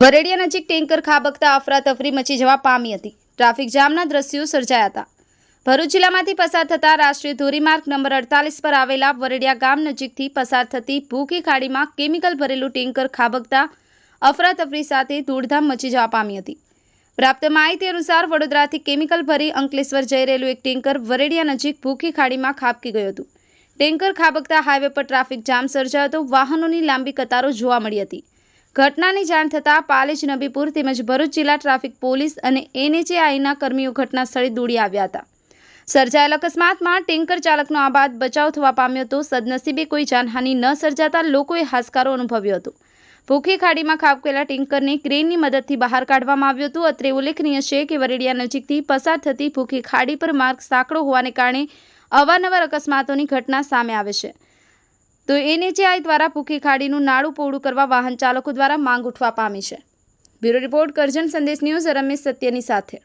નજીક ટેન્કર ખાબકતા અફરાતફરી મચી જવા પામી હતી. ટ્રાફિક જામના દ્રશ્યો સર્જાયા હતા. ભરૂચ જિલ્લામાંથી પસાર થતા રાષ્ટ્રીય ધોરીમાર્ગ નંબર અડતાલીસ પર આવેલા વરેડિયા ગામ નજીકથી પસાર થતી ભૂખી ખાડીમાં કેમિકલ ભરેલું ટેન્કર ખાબકતા અફરાતફરી સાથે ધૂળધામ મચી જવા પામી હતી. પ્રાપ્ત માહિતી અનુસાર વડોદરાથી કેમિકલ ભરી અંકલેશ્વર જઈ રહેલું એક ટેન્કર વરેડિયા નજીક ભૂખી ખાડીમાં ખાબકી ગયું હતું. ટેન્કર ખાબકતા હાઈવે પર ટ્રાફિક જામ સર્જાયો હતો વાહનોની લાંબી કતારો જોવા મળી હતી. ઘટનાની જાણ થતાં પાલેજ નબીપુર તેમજ ભરૂચ જિલ્લા ટ્રાફિક પોલીસ અને એનએચએઆઈના કર્મીઓ ઘટના સ્થળે દોડી આવ્યા હતા. સર્જાયેલ અકસ્માતમાં ટેન્કર ચાલકનો આબાદ બચાવ થવા પામ્યો હતો સદનસીબે કોઈ જાનહાનિ ન સર્જાતા લોકોએ હાશકારો અનુભવ્યો હતો. ભૂખી ખાડીમાં ખાબકેલા ટેન્કરને ક્રેનની મદદથી બહાર કાઢવામાં આવ્યું હતું. અત્રે ઉલ્લેખનીય છે કે વરેડિયા નજીકથી પસાર થતી ભૂખી ખાડી પર માર્ગ સાંકડો હોવાને કારણે અવારનવાર અકસ્માતોની ઘટના સામે આવે છે. તો એનએચએઆઈ દ્વારા ભૂખી ખાડીનું નાળું પહોળું કરવા વાહન ચાલકો દ્વારા માંગ ઉઠવા પામી છે. બ્યુરો રિપોર્ટ કરજણ સંદેશ ન્યૂઝ રમેશ સત્યની સાથે.